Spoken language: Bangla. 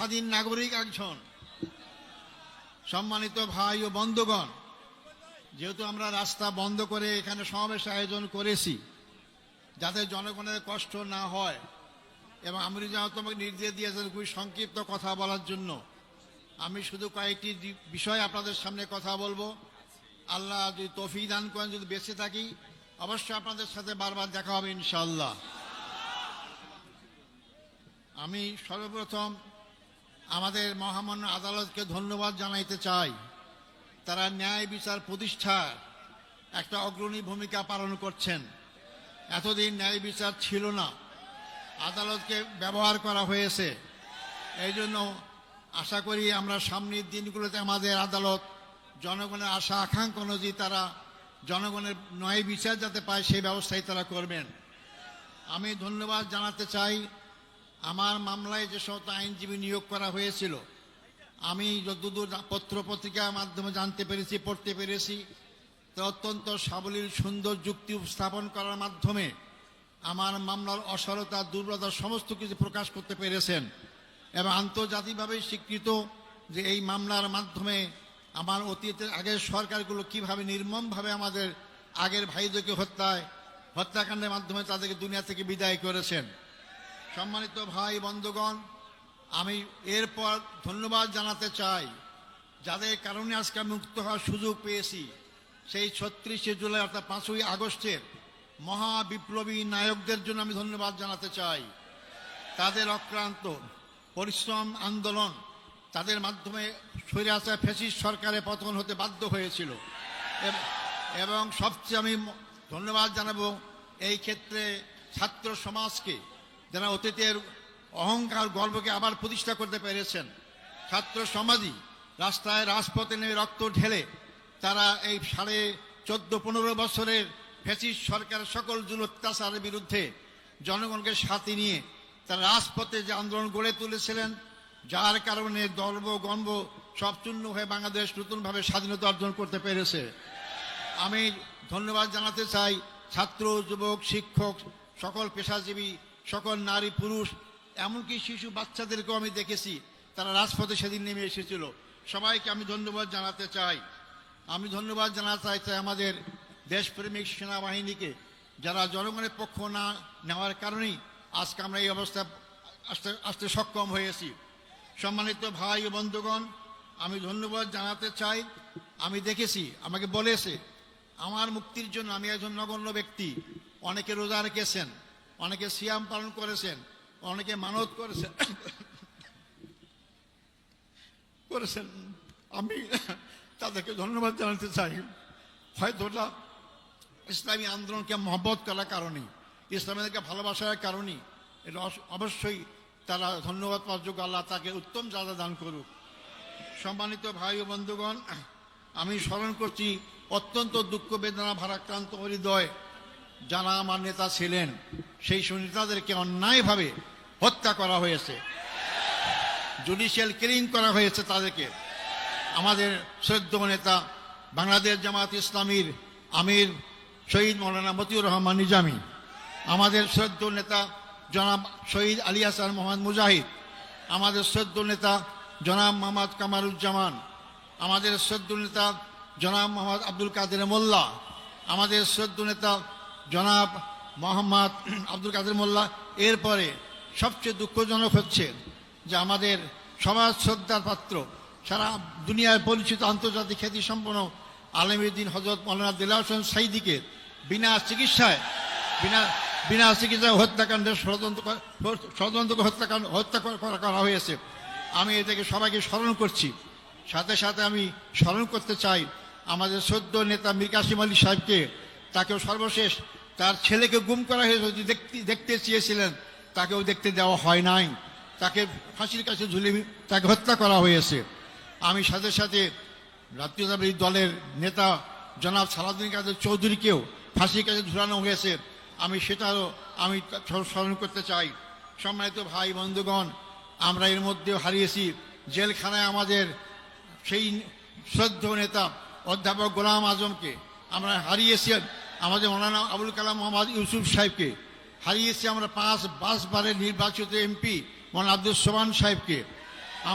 স্বাধীন নাগরিক একজন। সম্মানিত ভাই ও বন্ধুগণ, যেহেতু আমরা রাস্তা বন্ধ করে এখানে সমাবেশ আয়োজন করেছি, যাতে জনগণের কষ্ট না হয়, এবং আমি যেমন তোমাকে নির্দেশ দিয়েছেন খুবই সংক্ষিপ্ত কথা বলার জন্য, আমি শুধু কয়েকটি বিষয় আপনাদের সামনে কথা বলব। আল্লাহ যদি তফি দান করেন, যদি বেঁচে থাকি, অবশ্যই আপনাদের সাথে বারবার দেখা হবে ইনশাল্লাহ আমি সর্বপ্রথম আমাদের মহামান্য আদালতকে ধন্যবাদ জানাইতে চাই। তারা ন্যায় বিচার প্রতিষ্ঠার একটা অগ্রণী ভূমিকা পালন করছেন। এতদিন ন্যায় বিচার ছিল না। আদালতকে ব্যবহার করা হয়েছে। এই জন্য আশা করি আমরা সামনের দিনগুলোতে আমাদের আদালত জনগণের আশা, আকাঙ্ক্ষা অনুযায়ী তারা জনগণের ন্যায় বিচার যাতে পায়, সেই ব্যবস্থাই তারা করবেন। আমি ধন্যবাদ জানাতে চাই আমার মামলায় যে সমস্ত আইনজীবী নিয়োগ করা হয়েছিল, আমি যতদূর পত্র পত্রিকার মাধ্যমে জানতে পেরেছি, পড়তে পেরেছি, তো অত্যন্ত সাবলীল, সুন্দর যুক্তি উপস্থাপন করার মাধ্যমে আমার মামলার অসরতা, দুর্বলতা সমস্ত কিছু প্রকাশ করতে পেরেছেন এবং আন্তর্জাতিকভাবে স্বীকৃত যে এই মামলার মাধ্যমে আমার অতীতের আগের সরকারগুলো কীভাবে নির্মমভাবে আমাদের আগের ভাইদেরকে হত্যায়, হত্যাকাণ্ডের মাধ্যমে তাদেরকে দুনিয়া থেকে বিদায় করেছেন। সম্মানিত ভাই, বন্ধুগণ, আমি এরপর ধন্যবাদ জানাতে চাই যাদের কারণে আজকে মুক্ত হওয়ার সুযোগ পেয়েছি। সেই ছত্রিশে জুলাই অর্থাৎ পাঁচই আগস্টের মহা বিপ্লবী নায়কদের জন্য আমি ধন্যবাদ জানাতে চাই। তাদের অক্রান্ত পরিশ্রম, আন্দোলন তাদের মাধ্যমে স্বৈরাচার ফেসিস সরকারের পতন হতে বাধ্য হয়েছিল। এবং সবচেয়ে আমি ধন্যবাদ জানাব এই ক্ষেত্রে ছাত্র সমাজকে। যারা অতীতের অহংকার গর্বকে আবার প্রতিষ্ঠা করতে পেরেছেন, ছাত্র সমাজই রাস্তায় রাজপথে নেমে রক্ত ঢেলে তারা এই সাড়ে চোদ্দ, পনেরো বছরের ফেসিস সরকার সকল জুল অত্যাচারের বিরুদ্ধে জনগণকে সাথে নিয়ে তারা রাজপথে যে আন্দোলন গড়ে তুলেছিলেন, যার কারণে গর্ব গর্ব সব চূর্ণ হয়ে বাংলাদেশ নতুনভাবে স্বাধীনতা অর্জন করতে পেরেছে। আমি ধন্যবাদ জানাতে চাই ছাত্র, যুবক, শিক্ষক, সকল পেশাজীবী সকল নারী, পুরুষ, এমনকি শিশু বাচ্চাদেরকেও আমি দেখেছি, তারা রাজপথে সেদিন নেমে এসেছিল। সবাইকে আমি ধন্যবাদ জানাতে চাই। আমি ধন্যবাদ জানাতে চাই আমাদের দেশপ্রেমিক সেনাবাহিনীকে, যারা জনগণের পক্ষ না নেওয়ার কারণেই আজকে আমরা এই অবস্থা আসতে আসতে সক্ষম হয়েছি। সম্মানিত ভাই ও বন্ধুগণ, আমি ধন্যবাদ জানাতে চাই। আমি দেখেছি, আমাকে বলেছে, আমার মুক্তির জন্য আমি একজন নগণ্য ব্যক্তি, অনেকে রোজা রেখেছেন। অনেকে সিয়াম পালন করেছেন, অনেকে মানত করেছেন। করেছেন। আমি তাদেরকে ধন্যবাদ জানাতে চাই। হয়তো ওটা ইসলামী আন্দোলনকে মহব্বত করার কারণে, ইসলামীদেরকে ভালোবাসার কারণে এটা অবশ্যই তারা ধন্যবাদ পাওয়ার যোগ্য আল্লাহ তাকে উত্তম জাদা দান করুক। সম্মানিত ভাই ও বন্ধুগণ, আমি স্মরণ করছি, অত্যন্ত দুঃখ বেদনা, ভারাক্রান্ত হৃদয় যারা আমার নেতা ছিলেন, সেই সুনেতাদেরকে অন্যায়ভাবে হত্যা করা হয়েছে। জুডিশিয়াল কিলিং করা হয়েছে তাদেরকে। আমাদের শ্রদ্ধ নেতা বাংলাদেশ জামাত ইসলামীর আমির শহীদ মৌলানা মতিউর রহমান নিজামী, আমাদের শ্রদ্ধ নেতা জনাব শহীদ আলী হাসান মোহাম্মদ মুজাহিদ, আমাদের শ্রদ্ধ নেতা জনাব মোহাম্মদ কামারুজ্জামান, আমাদের শ্রদ্ধ নেতা জনাব মোহাম্মদ আব্দুল কাদের মোল্লা, আমাদের শ্রদ্ধ নেতা জনাব মোহাম্মদ আব্দুল কাদের মোল্লা, এরপরে সবচেয়ে দুঃখজনক হচ্ছে যে আমাদের সমাজ শ্রদ্ধার পাত্র, সারা দুনিয়ায় পরিচিত আন্তর্জাতিক খ্যাতি সম্পন্ন আলমীদ্দিন হজরত মৌলানা দিলা হোসেন সাইদিকে বিনা চিকিৎসায়, বিনা বিনা চিকিৎসায় হত্যাকাণ্ডের ষড়যন্ত্র ষড়যন্ত্র হত্যাকাণ্ড, হত্যা করা হয়েছে। আমি এটাকে সবাইকে স্মরণ করছি। সাথে সাথে আমি স্মরণ করতে চাই আমাদের সদ্য নেতা মীর কাসিম আলী সাহেবকে তাকেও সর্বশেষ, তার ছেলেকে গুম করা হয়েছে দেখতে দেখতে চেয়েছিলেন, তাকেও দেখতে দেওয়া হয় নাই। তাকে ফাঁসির কাছে ঝুলে তাকে হত্যা করা হয়েছে। আমি সাথে সাথে জাতীয়তাবাদী দলের নেতা জনাব সালাউদ্দিন কাদের চৌধুরীকেও ফাঁসির কাছে ঝুলানো হয়েছে। আমি সেটাও আমি স্মরণ করতে চাই। সম্মানিত ভাই, বন্ধুগণ, আমরা এর মধ্যেও হারিয়েছি। জেলখানায় আমাদের সেই শ্রদ্ধ নেতা অধ্যাপক গোলাম আজমকে আমরা হারিয়েছি আমাদের মৌলানা আবুল কালাম মোহাম্মদ ইউসুফ সাহেবকে। হারিয়েছি আমরা পাঁচ, পাঁচবারের নির্বাচিত এমপি মৌলানা আব্দুল সোমান সাহেবকে।